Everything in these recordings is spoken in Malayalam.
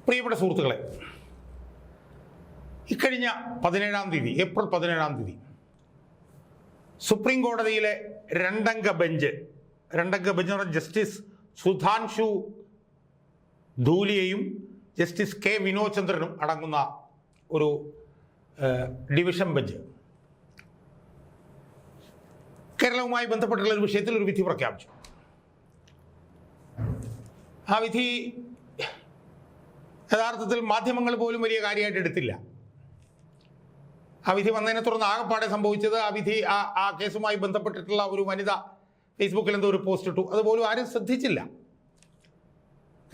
പ്രിയപ്പെട്ട സുഹൃത്തുക്കളെ ഇക്കഴിഞ്ഞ പതിനേഴാം തീയതി ഏപ്രിൽ പതിനേഴാം തീയതി സുപ്രീം കോടതിയിലെ രണ്ടംഗ ബെഞ്ച് രണ്ടംഗ ബെഞ്ച് ജസ്റ്റിസ് സുധാൻഷു ധൂലിയയും ജസ്റ്റിസ് കെ വിനോദ് ചന്ദ്രനും അടങ്ങുന്ന ഒരു ഡിവിഷൻ ബെഞ്ച്. കേരളവുമായി ബന്ധപ്പെട്ടുള്ള ഒരു വിഷയത്തിൽ ഒരു വിധി പ്രഖ്യാപിച്ചു. ആ വിധി യഥാർത്ഥത്തിൽ മാധ്യമങ്ങൾ പോലും വലിയ കാര്യമായിട്ട് എടുത്തില്ല. ആ വിധി വന്നതിനെ തുടർന്ന് ആകപ്പാടെ സംഭവിച്ചത് ആ വിധി ആ ആ കേസുമായി ബന്ധപ്പെട്ടിട്ടുള്ള ഒരു വനിത ഫേസ്ബുക്കിൽ എന്തോ ഒരു പോസ്റ്റ് ഇട്ടു. അതുപോലും ആരും ശ്രദ്ധിച്ചില്ല.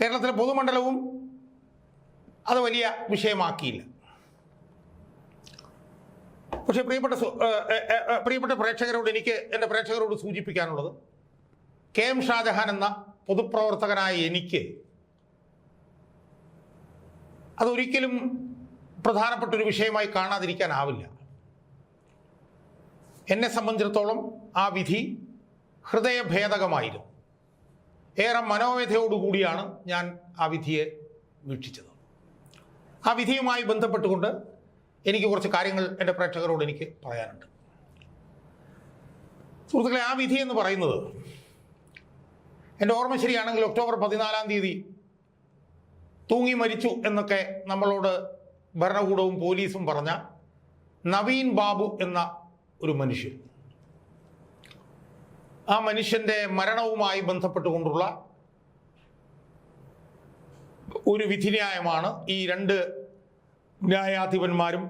കേരളത്തിലെ പൊതുമണ്ഡലവും അത് വലിയ വിഷയമാക്കിയില്ല. പക്ഷേ പ്രിയപ്പെട്ട പ്രിയപ്പെട്ട പ്രേക്ഷകരോട് എനിക്ക് എന്റെ പ്രേക്ഷകരോട് സൂചിപ്പിക്കാനുള്ളത് കെ എം ഷാജഹാൻ എന്ന പൊതുപ്രവർത്തകനായ എനിക്ക് അതൊരിക്കലും പ്രധാനപ്പെട്ട ഒരു വിഷയമായി കാണാതിരിക്കാനാവില്ല. എന്നെ സംബന്ധിച്ചിടത്തോളം ആ വിധി ഹൃദയഭേദകമായിരുന്നു. ഏറെ മനോവ്യഥയോടുകൂടിയാണ് ഞാൻ ആ വിധിയെ വീക്ഷിച്ചത്. ആ വിധിയുമായി ബന്ധപ്പെട്ടുകൊണ്ട് എനിക്ക് കുറച്ച് കാര്യങ്ങൾ എന്റെ പ്രേക്ഷകരോട് എനിക്ക് പറയാനുണ്ട്. സുഹൃത്തുക്കളെ ആ വിധി എന്ന് പറയുന്നത് എന്റെ ഓർമ്മ ശരിയാണെങ്കിൽ ഒക്ടോബർ പതിനാലാം തീയതി തൂങ്ങി മരിച്ചു എന്നൊക്കെ നമ്മളോട് ഭരണകൂടവും പോലീസും പറഞ്ഞ നവീൻ ബാബു എന്ന ഒരു മനുഷ്യൻ. ആ മനുഷ്യന്റെ മരണവുമായി ബന്ധപ്പെട്ടുകൊണ്ടുള്ള ഒരു വിധിന്യായമാണ് ഈ രണ്ട് ന്യായാധിപന്മാരും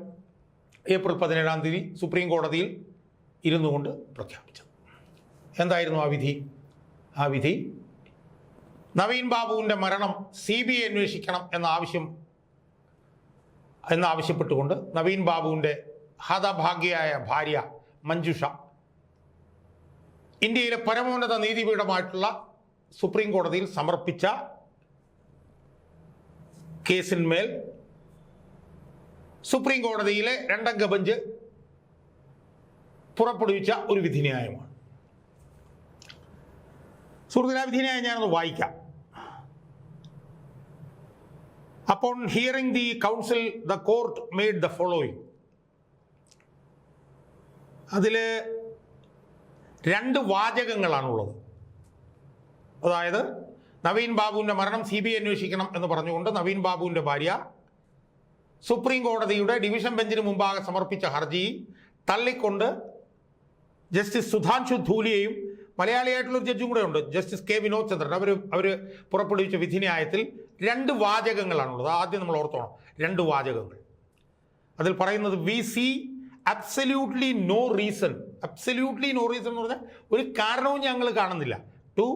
ഏപ്രിൽ പതിനേഴാം തീയതി സുപ്രീം കോടതിയിൽ ഇരുന്നുകൊണ്ട് പ്രഖ്യാപിച്ചത്. എന്തായിരുന്നു ആ വിധി? ആ വിധി നവീൻ ബാബുവിന്റെ മരണം സി ബി ഐ അന്വേഷിക്കണം എന്ന ആവശ്യം എന്നാവശ്യപ്പെട്ടുകൊണ്ട് നവീൻ ബാബുവിന്റെ ഹതഭാഗ്യയായ ഭാര്യ മഞ്ജുഷ ഇന്ത്യയിലെ പരമോന്നത നീതിപീഠമായിട്ടുള്ള സുപ്രീം കോടതിയിൽ സമർപ്പിച്ച കേസിന്മേൽ സുപ്രീം കോടതിയിലെ രണ്ടംഗ ബെഞ്ച് പുറപ്പെടുവിച്ച ഒരു വിധിന്യായമാണ്. സുഹൃത്തിനാ വിധിന്യായം ഞാനൊന്ന് വായിക്കാം. Upon hearing the counsel the court made the following. അതിൽ രണ്ട് വാചകങ്ങളാണുള്ളത്. അതായത് നവീൻ ബാബുവിന്റെ മരണം സി ബി ഐ അന്വേഷിക്കണം എന്ന് പറഞ്ഞുകൊണ്ട് നവീൻ ബാബുവിന്റെ ഭാര്യ സുപ്രീം കോടതിയുടെ ഡിവിഷൻ ബെഞ്ചിന് മുമ്പാകെ സമർപ്പിച്ച ഹർജി തള്ളിക്കൊണ്ട് ജസ്റ്റിസ് സുധാൻഷു ധൂലിയെയും മലയാളിയായിട്ടുള്ള ഒരു ജഡ്ജും കൂടെ ഉണ്ട്. Justice K Vinod Chandran. അവർ അവർ പുറപ്പെടുവിച്ച വിധിന്യായത്തിൽ രണ്ട് വാചകങ്ങളാണുള്ളത് ആദ്യം നമ്മൾ ഓർത്തോണം. രണ്ട് വാചകങ്ങൾ. അതിൽ പറയുന്നത് we see absolutely no reason. Absolutely no reason എന്ന് പറഞ്ഞാൽ ഒരു കാരണവും ഞങ്ങൾ കാണുന്നില്ല. To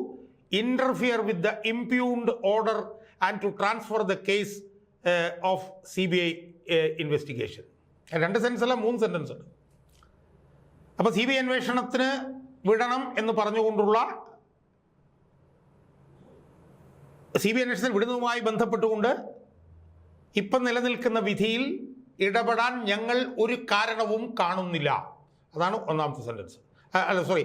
interfere with the impugned order and to transfer the case of C B I investigation രണ്ട് സെൻസ് അല്ല മൂന്ന് സെന്റൻസ് ഉണ്ട്. അപ്പോൾ സി ബി ഐ അന്വേഷണത്തിന് വിടണം എന്ന് പറഞ്ഞുകൊണ്ടുള്ള സി ബി അന്വേഷണത്തിൽ വിടുന്നതുമായി ബന്ധപ്പെട്ടുകൊണ്ട് ഇപ്പം നിലനിൽക്കുന്ന വിധിയിൽ ഇടപെടാൻ ഞങ്ങൾ ഒരു കാരണവും കാണുന്നില്ല. അതാണ് ഒന്നാമത്തെ സെന്റൻസ് അല്ല സോറി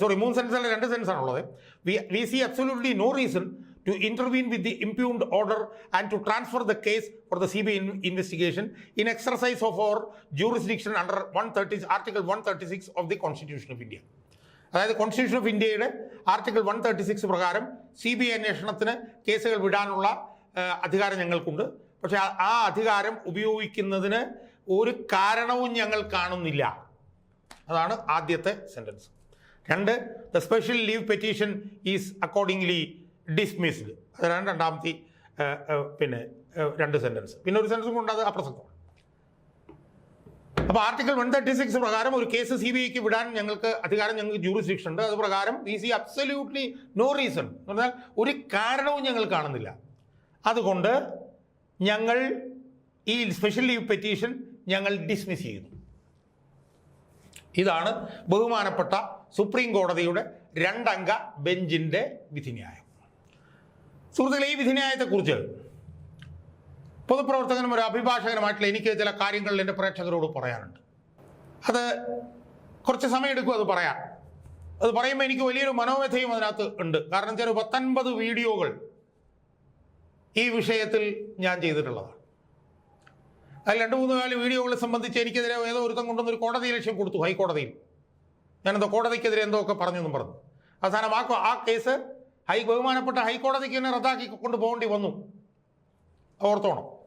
സോറി മൂന്ന് സെന്റൻസ് രണ്ട് സെന്റൻസ് ആണുള്ളത് we we see absolutely no reason to intervene with the impugned order and to transfer the case for the C B I investigation in exercise of our jurisdiction under one thirty article one thirty six of the constitution of India അതായത് കോൺസ്റ്റിറ്റ്യൂഷൻ ഓഫ് ഇന്ത്യയുടെ ആർട്ടിക്കിൾ വൺ തേർട്ടി സിക്സ് പ്രകാരം സി ബി ഐ അന്വേഷണത്തിന് കേസുകൾ വിടാനുള്ള അധികാരം ഞങ്ങൾക്കുണ്ട്. പക്ഷേ ആ- അധികാരം ഉപയോഗിക്കുന്നതിന് ഒരു കാരണവും ഞങ്ങൾ കാണുന്നില്ല. അതാണ് ആദ്യത്തെ സെന്റൻസ് രണ്ട് the special leave petition is accordingly dismissed അതാണ് രണ്ടാമത്തെ പിന്നെ രണ്ട് സെന്റൻസ് പിന്നെ ഒരു സെന്റൻസും കൊണ്ട് അത് അപ്രസക്തമാണ്. അപ്പോൾ ആർട്ടിക്കിൾ വൺ തേർട്ടി സിക്സ് പ്രകാരം ഒരു കേസ് സി ബി ഐക്ക് വിടാൻ ഞങ്ങൾക്ക് അധികാരം ഞങ്ങൾക്ക് ജൂറിസ്ഡിക്ഷൻ ഉണ്ട്. അത് പ്രകാരം we see absolutely no reason എന്ന് പറഞ്ഞാൽ ഒരു കാരണവും ഞങ്ങൾ കാണുന്നില്ല. അതുകൊണ്ട് ഞങ്ങൾ ഈ സ്പെഷ്യൽ ലീവ് പെറ്റീഷൻ ഞങ്ങൾ ഡിസ്മിസ് ചെയ്യുന്നു. ഇതാണ് ബഹുമാനപ്പെട്ട സുപ്രീം കോടതിയുടെ രണ്ടംഗ ബെഞ്ചിന്റെ വിധിന്യായം. സുഹൃത്തുക്കളെ ഈ വിധിന്യായത്തെക്കുറിച്ച് പൊതുപ്രവർത്തകനും ഒരു അഭിഭാഷകനുമായിട്ടുള്ള എനിക്ക് ചില കാര്യങ്ങൾ എന്റെ പ്രേക്ഷകരോട് പറയാനുണ്ട്. അത് കുറച്ച് സമയമെടുക്കും അത് പറയാൻ. അത് പറയുമ്പോൾ എനിക്ക് വലിയൊരു മനോവ്യഥയും അതിനകത്ത് ഉണ്ട്. കാരണം ചില പത്തൊൻപത് വീഡിയോകൾ ഈ വിഷയത്തിൽ ഞാൻ ചെയ്തിട്ടുള്ളതാണ്. അതിൽ രണ്ട് മൂന്ന് നാല് വീഡിയോകളെ സംബന്ധിച്ച് എനിക്കെതിരെ ഏതോ ഒരുത്തം കൊണ്ടുവന്ന് ഒരു കോടതി ലക്ഷ്യം കൊടുത്തു ഹൈക്കോടതിയിൽ. ഞാനെന്തോ കോടതിക്കെതിരെ എന്തോ ഒക്കെ പറഞ്ഞു എന്നും പറഞ്ഞു. അവസാനം ആ ആ കേസ് ഹൈ ബഹുമാനപ്പെട്ട ഹൈക്കോടതിക്ക് തന്നെ റദ്ദാക്കി കൊണ്ടുപോകേണ്ടി വന്നു. ഓർത്തോണം.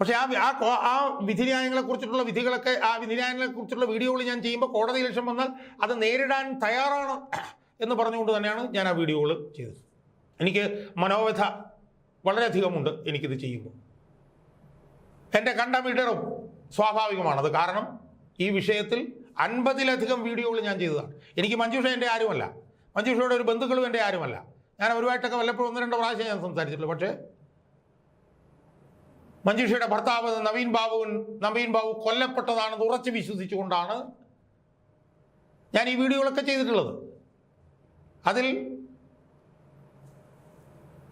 പക്ഷേ ആ ആ ആ വിധിന്യായങ്ങളെ കുറിച്ചിട്ടുള്ള വിധികളൊക്കെ ആ വിധിന്യായങ്ങളെ കുറിച്ചുള്ള വീഡിയോകൾ ഞാൻ ചെയ്യുമ്പോൾ കോടതി ലക്ഷ്യം വന്നാൽ അത് നേരിടാൻ തയ്യാറാണ് എന്ന് പറഞ്ഞുകൊണ്ട് തന്നെയാണ് ഞാൻ ആ വീഡിയോകൾ ചെയ്തത്. എനിക്ക് മനോവ്യഥ വളരെയധികമുണ്ട് എനിക്കിത് ചെയ്യുമ്പോൾ. എന്റെ സ്വാഭാവികമാണ്. സ്വാഭാവികമാണത് കാരണം ഈ വിഷയത്തിൽ അൻപതിലധികം വീഡിയോകൾ ഞാൻ ചെയ്തതാണ്. എനിക്ക് മഞ്ജുഷ എന്റെ ആരുമല്ല. മഞ്ജുഷയുടെ ഒരു ബന്ധുക്കളും എന്റെ ആരുമല്ല. ഞാൻ അവരുമായിട്ടൊക്കെ വല്ലപ്പോഴും ഒന്ന് രണ്ട് പ്രാവശ്യം ഞാൻ സംസാരിച്ചിട്ടുള്ളൂ പക്ഷേ മഞ്ജുഷയുടെ ഭർത്താവ് നവീൻ ബാബു നവീൻ ബാബു കൊല്ലപ്പെട്ടതാണെന്ന് ഉറച്ചു വിശ്വസിച്ചുകൊണ്ടാണ് ഞാൻ ഈ വീഡിയോകളൊക്കെ ചെയ്തിട്ടുള്ളത്. അതിൽ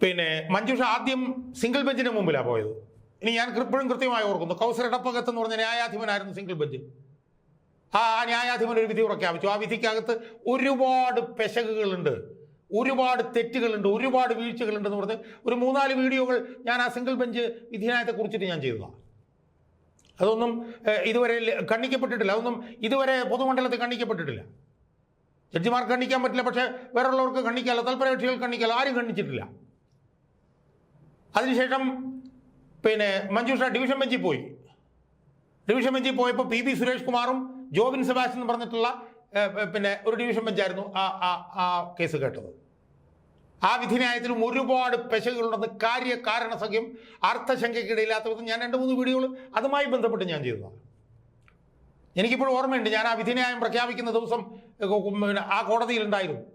പിന്നെ മഞ്ജുഷ ആദ്യം സിംഗിൾ ബെഞ്ചിന് മുമ്പിലാണ് പോയത്. ഇനി ഞാൻ ഇപ്പോഴും കൃത്യമായി ഓർക്കുന്നു. കൗസർ ഇടപ്പകത്ത് എന്ന് പറഞ്ഞ ന്യായാധിപനായിരുന്നു സിംഗിൾ ബെഞ്ച് ആ ന്യായാധിപൻ ഒരു വിധി പ്രഖ്യാപിച്ചു. ആ വിധിക്കകത്ത് ഒരുപാട് പെശകുകളുണ്ട്. ഒരുപാട് തെറ്റുകളുണ്ട് ഒരുപാട് വീഴ്ചകളുണ്ടെന്ന് പറഞ്ഞ് ഒരു മൂന്നാൽ വീഡിയോകൾ ഞാൻ ആ സിംഗിൾ ബെഞ്ച് വിധിനായത്തെ കുറിച്ചിട്ട് ഞാൻ ചെയ്തതാണ് അതൊന്നും ഇതുവരെ കണ്ണിക്കപ്പെട്ടിട്ടില്ല അതൊന്നും ഇതുവരെ പൊതുമണ്ഡലത്തിൽ കണ്ണിക്കപ്പെട്ടിട്ടില്ല ജഡ്ജിമാർക്ക് കണ്ണിക്കാൻ പറ്റില്ല പക്ഷേ വേറുള്ളവർക്ക് കണ്ണിക്കാമല്ലോ തൽപരകക്ഷികൾ കണ്ണിക്കാമല്ലോ ആരും കണ്ണിച്ചിട്ടില്ല അതിനുശേഷം പിന്നെ മഞ്ജുഷ ഡിവിഷൻ ബെഞ്ചിൽ പോയി. ഡിവിഷൻ ബെഞ്ചിൽ പോയപ്പോൾ പി ബി സുരേഷ് കുമാറും ജോബിൻ സെബാസ്റ്റ്യൻ പറഞ്ഞിട്ടുള്ള പിന്നെ ഒരു ഡിവിഷൻ ബെഞ്ചായിരുന്നു ആ ആ ആ കേസ് കേട്ടത്. ആ വിധിന്യായത്തിലും ഒരുപാട് പെശകുകളുണ്ടെന്ന് കാര്യ കാരണസഖ്യം അർത്ഥശങ്കയ്ക്കിടയില്ലാത്ത വിധം ഞാൻ രണ്ട് മൂന്ന് വീഡിയോകൾ അതുമായി ബന്ധപ്പെട്ട് ഞാൻ ചെയ്തതാണ്. എനിക്കിപ്പോൾ ഓർമ്മയുണ്ട് ഞാൻ ആ വിധിന്യായം പ്രഖ്യാപിക്കുന്ന ദിവസം പിന്നെ ആ കോടതിയിലുണ്ടായിരുന്നു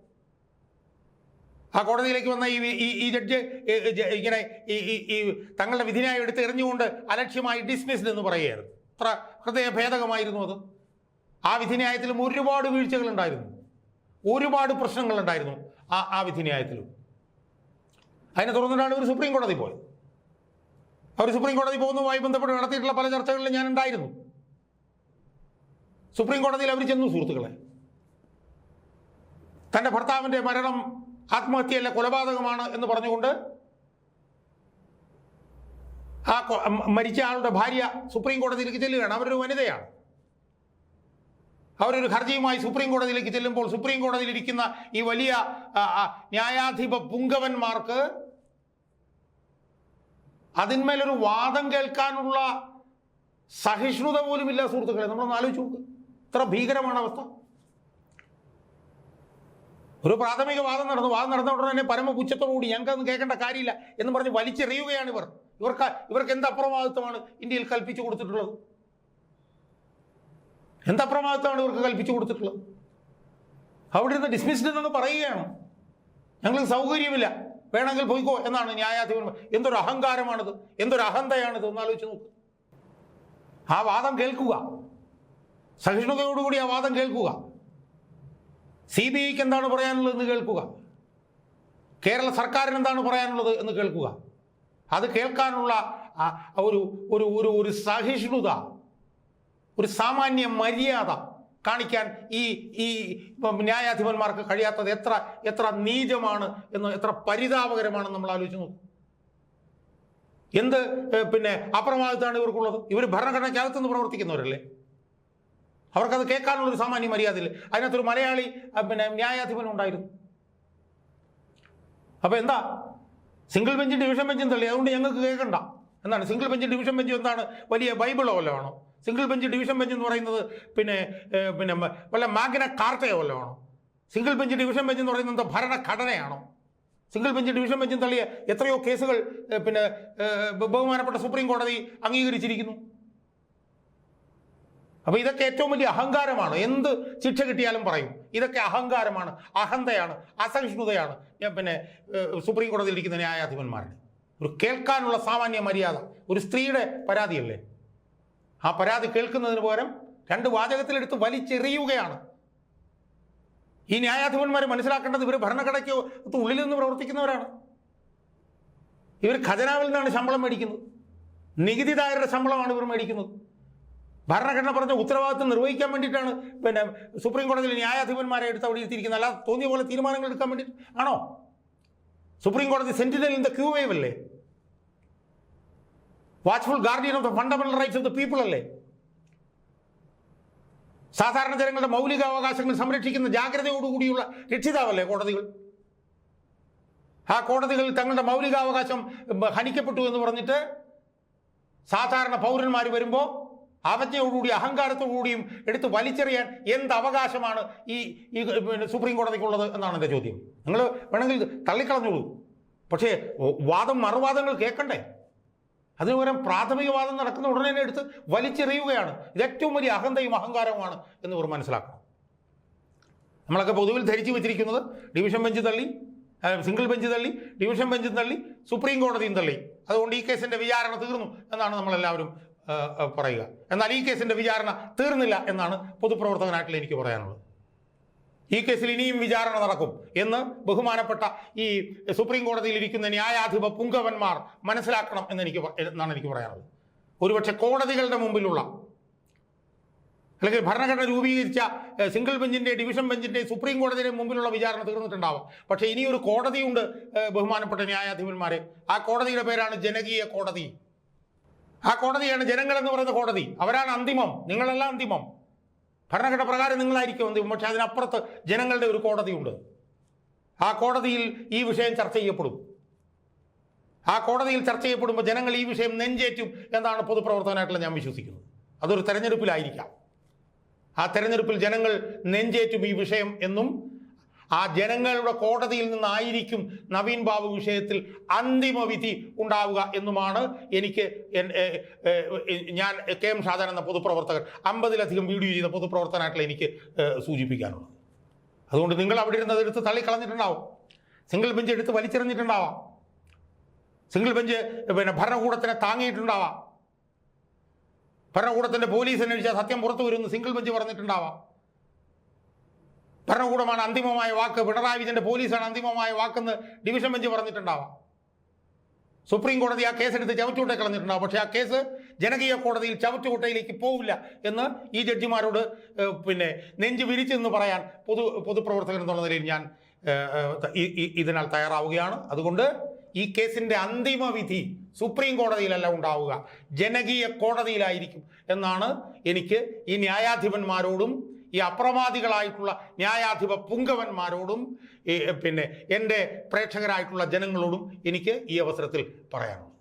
ആ കോടതിയിലേക്ക് വന്ന ഈ ഈ ജഡ്ജ് ഇങ്ങനെ ഈ ഈ തങ്ങളുടെ വിധിന്യായം എടുത്ത് എറിഞ്ഞുകൊണ്ട് അലക്ഷ്യമായി ഡിസ്മിസ്ഡ് എന്ന് പറയുകയായിരുന്നു. അത്ര ഹൃദയ ഭേദകമായിരുന്നു അത്. ആ വിധിന്യായത്തിലും ഒരുപാട് വീഴ്ചകൾ ഉണ്ടായിരുന്നു ഒരുപാട് പ്രശ്നങ്ങൾ ഉണ്ടായിരുന്നു ആ ആ വിധിന്യായത്തിലും. അതിനെ തുടർന്നിട്ടാണ് ഇവർ സുപ്രീം കോടതി പോയത്. അവർ സുപ്രീം കോടതി പോകുന്നതുമായി ബന്ധപ്പെട്ട് നടത്തിയിട്ടുള്ള പല ചർച്ചകളിലും ഞാൻ ഉണ്ടായിരുന്നു സുപ്രീം കോടതിയിൽ അവർ ചെന്നു സുഹൃത്തുക്കളെ. തന്റെ ഭർത്താവിന്റെ മരണം ആത്മഹത്യയല്ല കൊലപാതകമാണ് എന്ന് പറഞ്ഞുകൊണ്ട് ആ മരിച്ച ആളുടെ ഭാര്യ സുപ്രീം കോടതിയിലേക്ക് ചെല്ലുകയാണ്. അവരൊരു വനിതയാണ്. അവരൊരു ഹർജിയുമായി സുപ്രീം കോടതിയിലേക്ക് ചെല്ലുമ്പോൾ സുപ്രീം കോടതിയിൽ ഇരിക്കുന്ന ഈ വലിയ ന്യായാധിപ പുങ്കവന്മാർക്ക് അതിന്മേലൊരു വാദം കേൾക്കാനുള്ള സഹിഷ്ണുത പോലും ഇല്ല സുഹൃത്തുക്കളെ. നമ്മളൊന്ന് ആലോചിച്ച് നോക്ക്. ഇത്ര ഭീകരമാണ് അവസ്ഥ. ഒരു പ്രാഥമിക വാദം നടന്നു. വാദം നടന്ന ഉടനെ തന്നെ പരമപുച്ഛത്തോടുകൂടി ഞങ്ങൾക്കൊന്നും കേൾക്കേണ്ട കാര്യമില്ല എന്ന് പറഞ്ഞ് വലിച്ചെറിയുകയാണ് ഇവർ. ഇവർക്ക് ഇവർക്ക് എന്ത് അപ്രമാദിത്വമാണ് ഇന്ത്യയിൽ കൽപ്പിച്ചു കൊടുത്തിട്ടുള്ളത്? എന്ത് പ്രമാദത്താണ് ഇവർക്ക് കൽപ്പിച്ചു കൊടുത്തിട്ടുള്ളത്? അവിടെ ഇരുന്ന് ഡിസ്മിസ്ഡ് എന്നൊന്ന് പറയുകയാണ്. ഞങ്ങൾക്ക് സൗകര്യമില്ല. വേണമെങ്കിൽ പോയിക്കോ എന്നാണ് ന്യായാധിപൻ എന്തൊരു അഹങ്കാരമാണിത്? എന്തൊരു അഹന്തയാണിത്? എന്ന് ആലോചിച്ച് നോക്ക്. ആ വാദം കേൾക്കുക. സഹിഷ്ണുതയോടുകൂടി ആ വാദം കേൾക്കുക. സി ബി ഐക്ക് എന്താണ് പറയാനുള്ളത് എന്ന് കേൾക്കുക. കേരള സർക്കാരിന് എന്താണ് പറയാനുള്ളത് എന്ന് കേൾക്കുക. അത് കേൾക്കാനുള്ള ഒരു ഒരു ഒരു സഹിഷ്ണുത ഒരു സാമാന്യ മര്യാദ കാണിക്കാൻ ഈ ഈ ന്യായാധിപന്മാർക്ക് കഴിയാത്തത് എത്ര എത്ര നീചമാണ് എന്ന് എത്ര പരിതാപകരമാണെന്ന് നമ്മൾ ആലോചിച്ച് നോക്കും. എന്ത് പിന്നെ അപ്രമാദിത്താണ് ഇവർക്കുള്ളത്? ഇവർ ഭരണഘടനയ്ക്കകത്ത് നിന്ന് പ്രവർത്തിക്കുന്നവരല്ലേ? അവർക്കത് കേൾക്കാനുള്ളൊരു സാമാന്യ മര്യാദയില്ല. അതിനകത്തൊരു മലയാളി പിന്നെ ന്യായാധിപൻ ഉണ്ടായിരുന്നു. അപ്പോൾ എന്താ? സിംഗിൾ ബെഞ്ചും ഡിവിഷൻ ബെഞ്ചും തള്ളി. അതുകൊണ്ട് ഞങ്ങൾക്ക് കേൾക്കണ്ട. എന്താണ്? സിംഗിൾ ബെഞ്ചും ഡിവിഷൻ ബെഞ്ചും എന്താണ്? വലിയ ബൈബിളോ വല്ലതാണോ സിംഗിൾ ബെഞ്ച് ഡിവിഷൻ ബെഞ്ച് എന്ന് പറയുന്നത് പിന്നെ പിന്നെ വല്ല മാഗ്ന കാർട്ടയോ വല്ലതാണോ സിംഗിൾ ബെഞ്ച് ഡിവിഷൻ ബെഞ്ച് എന്ന് പറയുന്നത് ഭരണഘടനയാണോ സിംഗിൾ ബെഞ്ച് ഡിവിഷൻ ബെഞ്ചും തള്ളിയ എത്രയോ കേസുകൾ പിന്നെ ബഹുമാനപ്പെട്ട സുപ്രീം കോടതി അംഗീകരിച്ചിരിക്കുന്നു. അപ്പോൾ ഇതൊക്കെ ഏറ്റവും വലിയ അഹങ്കാരമാണ്. എന്ത് ശിക്ഷ കിട്ടിയാലും പറയും. ഇതൊക്കെ അഹങ്കാരമാണ് അഹന്തയാണ് അസഹിഷ്ണുതയാണ്. പിന്നെ സുപ്രീം കോടതിയിൽ ഇരിക്കുന്ന ന്യായാധിപന്മാരുടെ. ഒരു കേൾക്കാനുള്ള സാമാന്യ മര്യാദ. ഒരു സ്ത്രീയുടെ പരാതിയല്ലേ? ആ പരാതി കേൾക്കുന്നതിന് പകരം രണ്ട് വാചകത്തിലെടുത്ത് വലിച്ചെറിയുകയാണ്. ഈ ന്യായാധിപന്മാർ മനസ്സിലാക്കേണ്ടത് ഇവർ ഭരണഘടനയ്ക്ക് ഉള്ളിൽ നിന്ന് പ്രവർത്തിക്കുന്നവരാണ്. ഇവർ ഖജനാവിൽ നിന്നാണ് ശമ്പളം മേടിക്കുന്നത്. നികുതിദായരുടെ ശമ്പളമാണ് ഇവർ മേടിക്കുന്നത്. ഭരണഘടന പറഞ്ഞ ഉത്തരവാദിത്വം നിർവഹിക്കാൻ വേണ്ടിയിട്ടാണ് പിന്നെ സുപ്രീം കോടതിയിൽ ന്യായാധിപന്മാരെ എടുത്ത് അവിടെ ഇരുത്തിയിരിക്കുന്നത്. അല്ലാതെ തോന്നിയ പോലെ തീരുമാനങ്ങൾ എടുക്കാൻ വേണ്ടി ആണോ? സുപ്രീം കോടതി സെന്റിനൽ ഇൻ ക്യൂ വേവ് അല്ലേ? Watchful guardian of the fundamental rights of the people അല്ലേ? സാധാരണ ജനങ്ങളുടെ മൗലികാവകാശങ്ങൾ സംരക്ഷിക്കുന്ന ജാഗ്രതയോടുകൂടിയുള്ള രക്ഷിതാവല്ലേ കോടതികൾ? ആ കോടതികൾ തങ്ങളുടെ മൗലികാവകാശം ഹനിക്കപ്പെട്ടു എന്ന് പറഞ്ഞിട്ട് സാധാരണ പൗരന്മാർ വരുമ്പോൾ അവജ്ഞയോടുകൂടി അഹങ്കാരത്തോടുകൂടിയും എടുത്ത് വലിച്ചെറിയാൻ എന്ത് അവകാശമാണ് ഈ ഈ പിന്നെ സുപ്രീം കോടതിക്കുള്ളത് എന്നാണ് എന്റെ ചോദ്യം. നിങ്ങൾ വേണമെങ്കിൽ തള്ളിക്കളഞ്ഞോളൂ. പക്ഷേ വാദം മറുവാദങ്ങൾ കേൾക്കണ്ടേ? അതിന് പകരം പ്രാഥമികവാദം നടക്കുന്ന ഉടനെ തന്നെ എടുത്ത് വലിച്ചെറിയുകയാണ്. ഇത് ഏറ്റവും വലിയ അഹന്തയും അഹങ്കാരവുമാണ് എന്ന് ഇവർ മനസ്സിലാക്കണം. നമ്മളൊക്കെ പൊതുവിൽ ധരിച്ചു വെച്ചിരിക്കുന്നത് ഡിവിഷൻ ബെഞ്ച് തള്ളി സിംഗിൾ ബെഞ്ച് തള്ളി ഡിവിഷൻ ബെഞ്ച് തള്ളി സുപ്രീം കോടതിയും തള്ളി. അതുകൊണ്ട് ഈ കേസിന്റെ വിചാരണ തീർന്നു എന്നാണ് നമ്മളെല്ലാവരും പറയുക. എന്നാൽ ഈ കേസിന്റെ വിചാരണ തീർന്നില്ല എന്നാണ് പൊതുപ്രവർത്തകനായിട്ടുള്ള എനിക്ക് പറയാനുള്ളത്. ഈ കേസിൽ ഇനിയും വിചാരണ നടക്കും എന്ന് ബഹുമാനപ്പെട്ട ഈ സുപ്രീം കോടതിയിൽ ഇരിക്കുന്ന ന്യായാധിപ പുങ്കവന്മാർ മനസ്സിലാക്കണം എന്ന് എനിക്ക് എന്നാണ് എനിക്ക് പറയാനുള്ളത്. ഒരുപക്ഷെ കോടതികളുടെ മുമ്പിലുള്ള അല്ലെങ്കിൽ ഭരണഘടന രൂപീകരിച്ച സിംഗിൾ ബെഞ്ചിന്റെ ഡിവിഷൻ ബെഞ്ചിന്റെ സുപ്രീം കോടതിയുടെ മുമ്പിലുള്ള വിചാരണ തീർന്നിട്ടുണ്ടാവാം. പക്ഷേ ഇനിയൊരു കോടതിയുണ്ട് ബഹുമാനപ്പെട്ട ന്യായാധിപന്മാരെ. ആ കോടതിയുടെ പേരാണ് ജനകീയ കോടതി. ആ കോടതിയാണ് ജനങ്ങൾ എന്ന് പറയുന്ന കോടതി. അവരാണ് അന്തിമം. നിങ്ങളെല്ലാം അന്തിമം. ഭരണഘടന പ്രകാരം നിങ്ങളായിരിക്കും എന്ത് പക്ഷേ അതിനപ്പുറത്ത് ജനങ്ങളുടെ ഒരു കോടതിയുണ്ട്. ആ കോടതിയിൽ ഈ വിഷയം ചർച്ച ചെയ്യപ്പെടും. ആ കോടതിയിൽ ചർച്ച ചെയ്യപ്പെടുമ്പോൾ ജനങ്ങൾ ഈ വിഷയം നെഞ്ചേറ്റും എന്നാണ് പൊതുപ്രവർത്തകനായിട്ടുള്ള ഞാൻ വിശ്വസിക്കുന്നത്. അതൊരു തെരഞ്ഞെടുപ്പിലായിരിക്കാം. ആ തെരഞ്ഞെടുപ്പിൽ ജനങ്ങൾ നെഞ്ചേറ്റും ഈ വിഷയം എന്നും ആ ജനങ്ങളുടെ കോടതിയിൽ നിന്നായിരിക്കും നവീൻ ബാബു വിഷയത്തിൽ അന്തിമ വിധി ഉണ്ടാവുക എന്നുമാണ് എനിക്ക് ഞാൻ കെ എം ഷാജാൻ എന്ന പൊതുപ്രവർത്തകൻ അമ്പതിലധികം വീഡിയോ ചെയ്ത പൊതുപ്രവർത്തകനായിട്ടുള്ള എനിക്ക് സൂചിപ്പിക്കാനുള്ളത്. അതുകൊണ്ട് നിങ്ങൾ അവിടെ ഇരുന്ന് അതെടുത്ത് തള്ളിക്കളഞ്ഞിട്ടുണ്ടാവും. സിംഗിൾ ബെഞ്ച് എടുത്ത് വലിച്ചെറിഞ്ഞിട്ടുണ്ടാവാം. സിംഗിൾ ബെഞ്ച് പിന്നെ ഭരണകൂടത്തിനെ താങ്ങിയിട്ടുണ്ടാവാം. ഭരണകൂടത്തിന്റെ പോലീസ് അന്വേഷിച്ചാൽ സത്യം പുറത്തു വരുമെന്ന് സിംഗിൾ ബെഞ്ച് പറഞ്ഞിട്ടുണ്ടാവാം. ഭരണകൂടമാണ് അന്തിമമായ വാക്ക്. പിണറായി വിജയന്റെ പോലീസാണ് അന്തിമമായ വാക്കെന്ന് ഡിവിഷൻ ബെഞ്ച് പറഞ്ഞിട്ടുണ്ടാവാം. സുപ്രീം കോടതി ആ കേസെടുത്ത് ചവറ്റുകൂട്ടെ കളഞ്ഞിട്ടുണ്ടാവും. പക്ഷേ ആ കേസ് ജനകീയ കോടതിയിൽ ചവറ്റുകുട്ടയിലേക്ക് പോവില്ല എന്ന് ഈ ജഡ്ജിമാരോട് പിന്നെ നെഞ്ച് വിരിച്ചെന്ന് പറയാൻ പൊതു പൊതുപ്രവർത്തകൻ എന്നുള്ള നിലയിൽ ഞാൻ ഇതിനാൽ തയ്യാറാവുകയാണ്. അതുകൊണ്ട് ഈ കേസിന്റെ അന്തിമ വിധി സുപ്രീം കോടതിയിലല്ല ഉണ്ടാവുക. ജനകീയ കോടതിയിലായിരിക്കും എന്നാണ് എനിക്ക് ഈ ന്യായാധിപന്മാരോടും ഈ അപ്രമാദികളായിട്ടുള്ള ന്യായാധിപ പുങ്കവന്മാരോടും പിന്നെ എന്റെ പ്രേക്ഷകരായിട്ടുള്ള ജനങ്ങളോടും എനിക്ക് ഈ അവസരത്തിൽ പറയാനുള്ളത്